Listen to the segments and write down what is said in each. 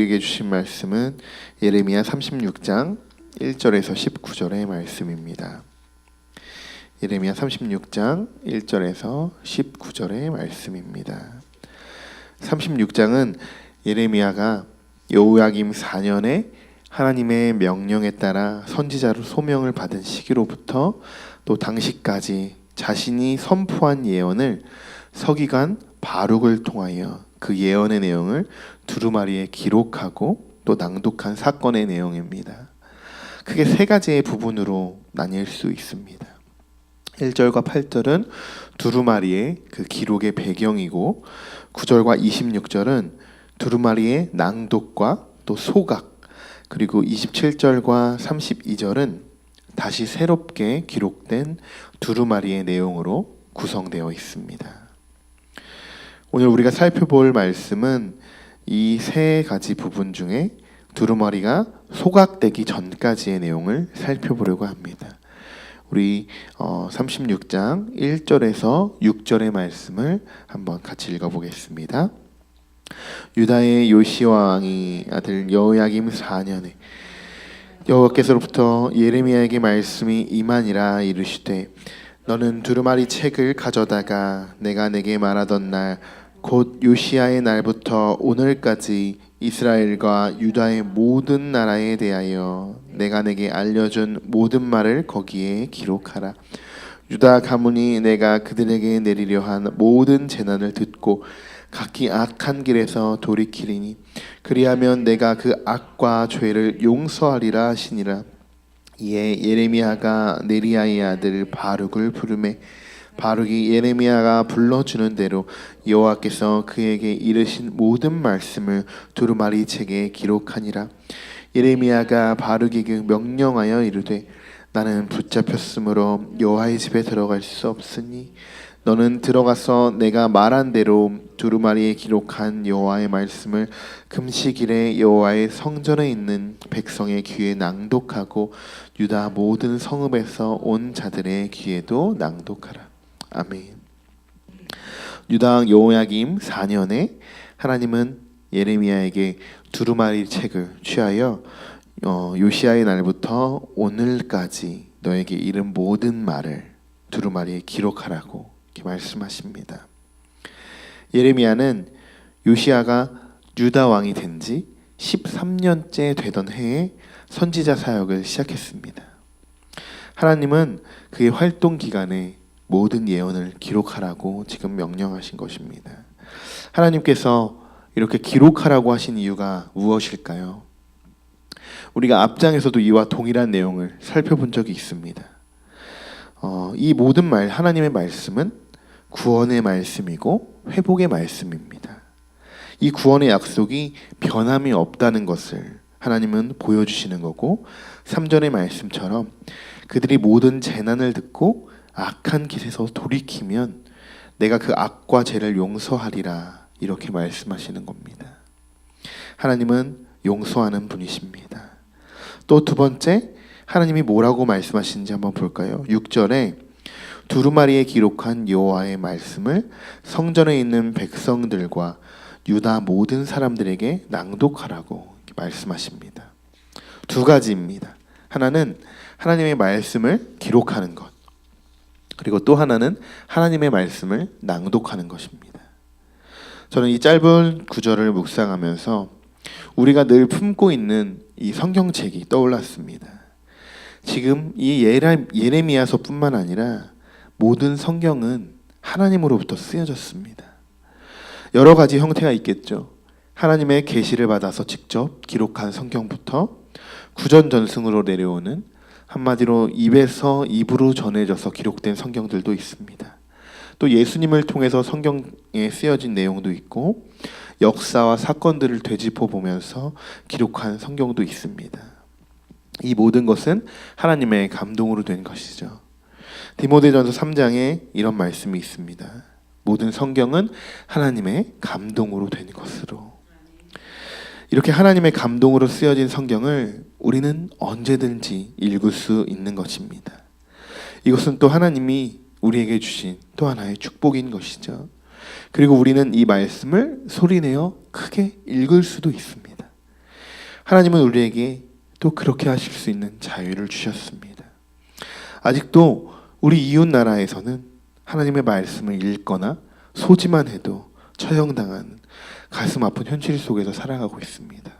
주신 말씀은 예레미야 36장 1절에서 19절의 말씀입니다. 예레미야 36장 1절에서 19절의 말씀입니다. 36장은 예레미야가 여호야김 4년에 하나님의 명령에 따라 선지자로 소명을 받은 시기로부터 또 당시까지 자신이 선포한 예언을 서기관 바룩을 통하여 그 예언의 내용을 두루마리에 기록하고 또 낭독한 사건의 내용입니다. 크게 세 가지의 부분으로 나뉠 수 있습니다. 1절과 8절은 두루마리의 그 기록의 배경이고 9절과 26절은 두루마리의 낭독과 또 소각 그리고 27절과 32절은 다시 새롭게 기록된 두루마리의 내용으로 구성되어 있습니다. 오늘 우리가 살펴볼 말씀은 이 세 가지 부분 중에 두루마리가 소각되기 전까지의 내용을 살펴보려고 합니다. 우리 어, 36장 1절에서 6절의 말씀을 한번 같이 읽어보겠습니다. 유다의 요시와 왕이 아들 여호야김 4년에 여호와께서로부터 예레미야에게 말씀이 임하니라 이르시되 너는 두루마리 책을 가져다가 내가 내게 말하던 날 곧 요시야의 날부터 오늘까지 이스라엘과 유다의 모든 나라에 대하여 내가 내게 알려준 모든 말을 거기에 기록하라. 유다 가문이 내가 그들에게 내리려 한 모든 재난을 듣고 각기 악한 길에서 돌이키리니 그리하면 내가 그 악과 죄를 용서하리라 하시니라. 이에 예레미야가 네리야의 아들 바룩을 부르매 바룩이 예레미야가 불러주는 대로 여호와께서 그에게 이르신 모든 말씀을 두루마리 책에 기록하니라. 예레미야가 바룩에게 명령하여 이르되 나는 붙잡혔으므로 여호와의 집에 들어갈 수 없으니 너는 들어가서 내가 말한 대로 두루마리에 기록한 여호와의 말씀을 금식일에 여호와의 성전에 있는 백성의 귀에 낭독하고 유다 모든 성읍에서 온 자들의 귀에도 낭독하라. 아멘. 유다 여호야김 4년에 하나님은 예레미야에게 두루마리 책을 취하여 어, 요시아의 날부터 오늘까지 너에게 이른 모든 말을 두루마리에 기록하라고 이렇게 말씀하십니다. 예레미야는 요시아가 유다 왕이 된 지 13년째 되던 해에 선지자 사역을 시작했습니다. 하나님은 그의 활동 기간에 모든 예언을 기록하라고 지금 명령하신 것입니다. 하나님께서 이렇게 기록하라고 하신 이유가 무엇일까요? 우리가 앞장에서도 이와 동일한 내용을 살펴본 적이 있습니다. 어, 이 모든 말 하나님의 말씀은 구원의 말씀이고 회복의 말씀입니다. 이 구원의 약속이 변함이 없다는 것을 하나님은 보여주시는 거고 3절의 말씀처럼 그들이 모든 재난을 듣고 악한 길에서 돌이키면 내가 그 악과 죄를 용서하리라 이렇게 말씀하시는 겁니다. 하나님은 용서하는 분이십니다. 또 두 번째 하나님이 뭐라고 말씀하시는지 한번 볼까요? 6절에 두루마리에 기록한 여호와의 말씀을 성전에 있는 백성들과 유다 모든 사람들에게 낭독하라고 말씀하십니다. 두 가지입니다. 하나는 하나님의 말씀을 기록하는 것. 그리고 또 하나는 하나님의 말씀을 낭독하는 것입니다. 저는 이 짧은 구절을 묵상하면서 우리가 늘 품고 있는 이 성경책이 떠올랐습니다. 지금 이 예레미야서뿐만 아니라 모든 성경은 하나님으로부터 쓰여졌습니다. 여러 가지 형태가 있겠죠. 하나님의 계시를 받아서 직접 기록한 성경부터 구전 전승으로 내려오는 한마디로 입에서 입으로 전해져서 기록된 성경들도 있습니다. 또 예수님을 통해서 성경에 쓰여진 내용도 있고 역사와 사건들을 되짚어 보면서 기록한 성경도 있습니다. 이 모든 것은 하나님의 감동으로 된 것이죠. 디모데전서 3장에 이런 말씀이 있습니다. 모든 성경은 하나님의 감동으로 된 것으로. 이렇게 하나님의 감동으로 쓰여진 성경을 우리는 언제든지 읽을 수 있는 것입니다. 이것은 또 하나님이 우리에게 주신 또 하나의 축복인 것이죠. 그리고 우리는 이 말씀을 소리내어 크게 읽을 수도 있습니다. 하나님은 우리에게 또 그렇게 하실 수 있는 자유를 주셨습니다. 아직도 우리 이웃 나라에서는 하나님의 말씀을 읽거나 소지만 해도 처형당하는 가슴 아픈 현실 속에서 살아가고 있습니다.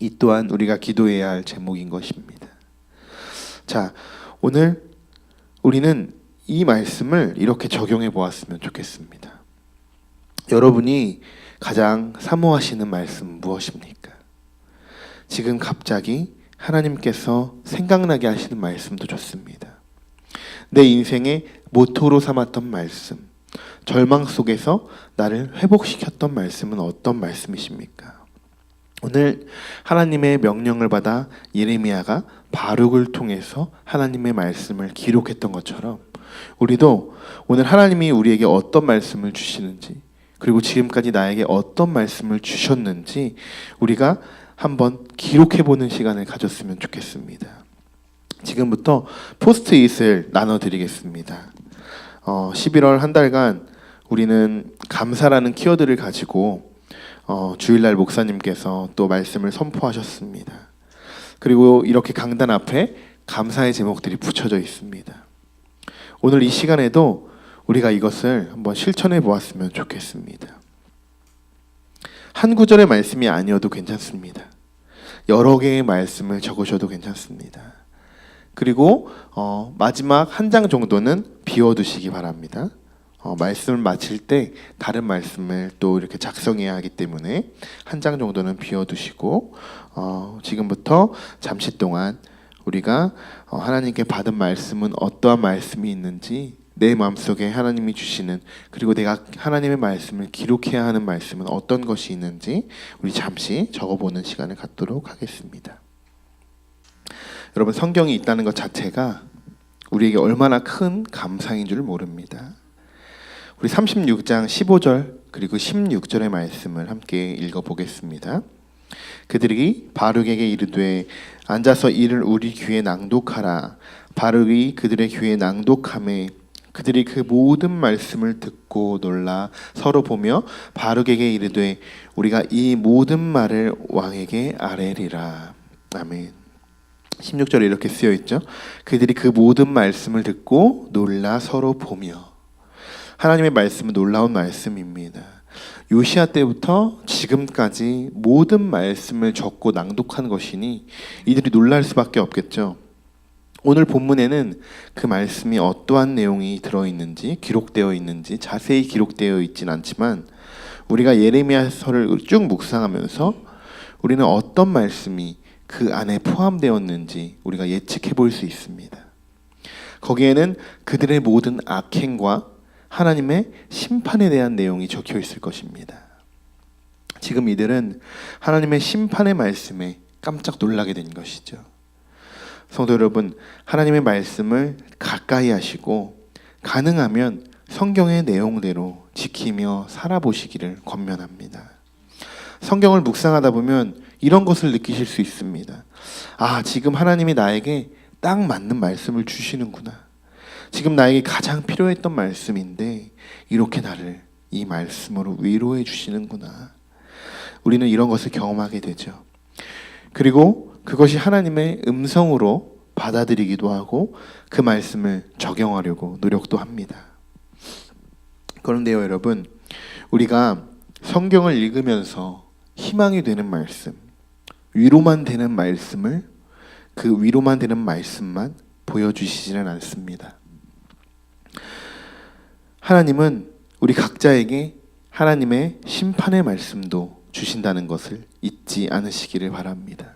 이 또한 우리가 기도해야 할 제목인 것입니다. 자, 오늘 우리는 이 말씀을 이렇게 적용해 보았으면 좋겠습니다. 여러분이 가장 사모하시는 말씀 무엇입니까? 지금 갑자기 하나님께서 생각나게 하시는 말씀도 좋습니다. 내 인생의 모토로 삼았던 말씀, 절망 속에서 나를 회복시켰던 말씀은 어떤 말씀이십니까? 오늘 하나님의 명령을 받아 예레미야가 바룩을 통해서 하나님의 말씀을 기록했던 것처럼 우리도 오늘 하나님이 우리에게 어떤 말씀을 주시는지 그리고 지금까지 나에게 어떤 말씀을 주셨는지 우리가 한번 기록해 보는 시간을 가졌으면 좋겠습니다. 지금부터 포스트잇을 나눠 드리겠습니다. 어, 11월 한 달간 우리는 감사라는 키워드를 가지고 어, 주일날 목사님께서 또 말씀을 선포하셨습니다. 그리고 이렇게 강단 앞에 감사의 제목들이 붙여져 있습니다. 오늘 이 시간에도 우리가 이것을 한번 실천해 보았으면 좋겠습니다. 한 구절의 말씀이 아니어도 괜찮습니다. 여러 개의 말씀을 적으셔도 괜찮습니다. 그리고 어, 마지막 한 장 정도는 비워두시기 바랍니다. 어, 말씀을 마칠 때 다른 말씀을 또 이렇게 작성해야 하기 때문에 한 장 정도는 비워두시고 어, 지금부터 잠시 동안 우리가 어, 하나님께 받은 말씀은 어떠한 말씀이 있는지 내 마음속에 하나님이 주시는 그리고 내가 하나님의 말씀을 기록해야 하는 말씀은 어떤 것이 있는지 우리 잠시 적어보는 시간을 갖도록 하겠습니다. 여러분 성경이 있다는 것 자체가 우리에게 얼마나 큰 감상인 줄 모릅니다. 우리 36장 15절 그리고 16절의 말씀을 함께 읽어 보겠습니다. 그들이 바룩에게 이르되 앉아서 이를 우리 귀에 낭독하라. 바룩이 그들의 귀에 낭독함에 그들이 그 모든 말씀을 듣고 놀라 서로 보며 바룩에게 이르되 우리가 이 모든 말을 왕에게 아뢰리라. 아멘. 16절에 이렇게 쓰여 있죠. 그들이 그 모든 말씀을 듣고 놀라 서로 보며 하나님의 말씀은 놀라운 말씀입니다. 요시아 때부터 지금까지 모든 말씀을 적고 낭독한 것이니 이들이 놀랄 수밖에 없겠죠. 오늘 본문에는 그 말씀이 어떠한 내용이 들어 있는지 기록되어 있는지 자세히 기록되어 있진 않지만 우리가 예레미야서를 쭉 묵상하면서 우리는 어떤 말씀이 그 안에 포함되었는지 우리가 예측해 볼 수 있습니다. 거기에는 그들의 모든 악행과 하나님의 심판에 대한 내용이 적혀 있을 것입니다. 지금 이들은 하나님의 심판의 말씀에 깜짝 놀라게 된 것이죠. 성도 여러분, 하나님의 말씀을 가까이 하시고 가능하면 성경의 내용대로 지키며 살아보시기를 권면합니다. 성경을 묵상하다 보면 이런 것을 느끼실 수 있습니다. 아, 지금 하나님이 나에게 딱 맞는 말씀을 주시는구나. 지금 나에게 가장 필요했던 말씀인데 이렇게 나를 이 말씀으로 위로해 주시는구나. 우리는 이런 것을 경험하게 되죠. 그리고 그것이 하나님의 음성으로 받아들이기도 하고 그 말씀을 적용하려고 노력도 합니다. 그런데요, 여러분, 우리가 성경을 읽으면서 희망이 되는 말씀, 위로만 되는 말씀을 그 위로만 되는 말씀만 보여주시지는 않습니다. 하나님은 우리 각자에게 하나님의 심판의 말씀도 주신다는 것을 잊지 않으시기를 바랍니다.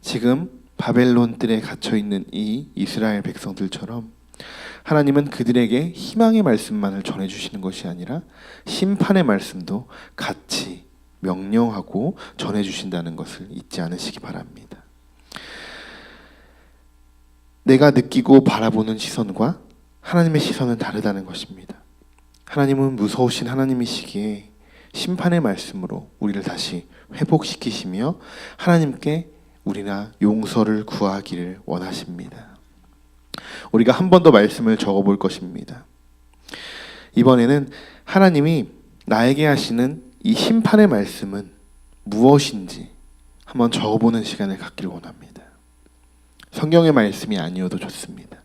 지금 바벨론 뜰에 갇혀 있는 이 이스라엘 백성들처럼 하나님은 그들에게 희망의 말씀만을 전해 주시는 것이 아니라 심판의 말씀도 같이 명령하고 전해 주신다는 것을 잊지 않으시기 바랍니다. 내가 느끼고 바라보는 시선과 하나님의 시선은 다르다는 것입니다. 하나님은 무서우신 하나님이시기에 심판의 말씀으로 우리를 다시 회복시키시며 하나님께 우리나 용서를 구하기를 원하십니다. 우리가 한 번 더 말씀을 적어 볼 것입니다. 이번에는 하나님이 나에게 하시는 이 심판의 말씀은 무엇인지 한번 적어보는 시간을 갖기를 원합니다. 성경의 말씀이 아니어도 좋습니다.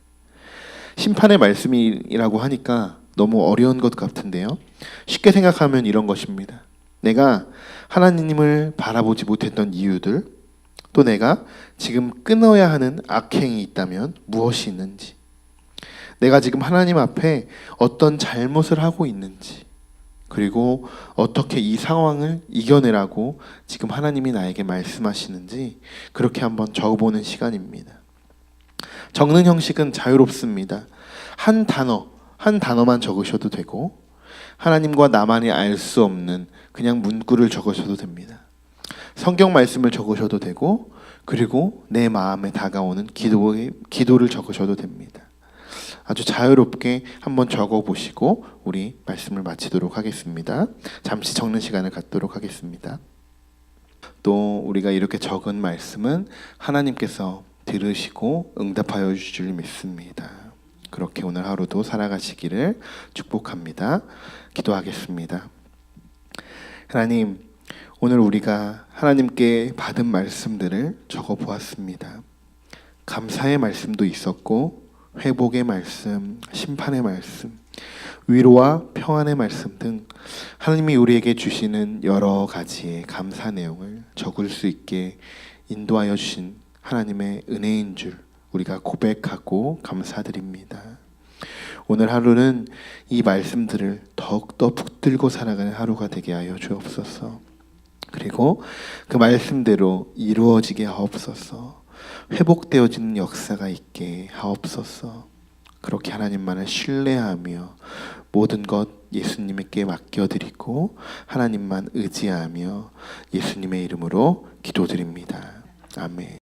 심판의 말씀이라고 하니까 너무 어려운 것 같은데요. 쉽게 생각하면 이런 것입니다. 내가 하나님을 바라보지 못했던 이유들, 또 내가 지금 끊어야 하는 악행이 있다면 무엇이 있는지, 내가 지금 하나님 앞에 어떤 잘못을 하고 있는지, 그리고 어떻게 이 상황을 이겨내라고 지금 하나님이 나에게 말씀하시는지 그렇게 한번 적어보는 시간입니다. 적는 형식은 자유롭습니다. 한 단어, 한 단어만 적으셔도 되고 하나님과 나만이 알 수 없는 그냥 문구를 적으셔도 됩니다. 성경 말씀을 적으셔도 되고 그리고 내 마음에 다가오는 기도의 기도를 적으셔도 됩니다. 아주 자유롭게 한번 적어 보시고 우리 말씀을 마치도록 하겠습니다. 잠시 적는 시간을 갖도록 하겠습니다. 또 우리가 이렇게 적은 말씀은 하나님께서 들으시고 응답하여 주실 줄 믿습니다. 그렇게 오늘 하루도 살아가시기를 축복합니다. 기도하겠습니다. 하나님, 오늘 우리가 하나님께 받은 말씀들을 적어 보았습니다. 감사의 말씀도 있었고 회복의 말씀, 심판의 말씀, 위로와 평안의 말씀 등 하나님이 우리에게 주시는 여러 가지의 감사 내용을 적을 수 있게 인도하여 주신 하나님의 은혜인 줄 우리가 고백하고 감사드립니다. 오늘 하루는 이 말씀들을 더욱더 붙들고 살아가는 하루가 되게 하여 주옵소서. 그리고 그 말씀대로 이루어지게 하옵소서. 회복되어지는 역사가 있게 하옵소서. 그렇게 하나님만을 신뢰하며 모든 것 예수님께 맡겨드리고 하나님만 의지하며 예수님의 이름으로 기도드립니다. 아멘.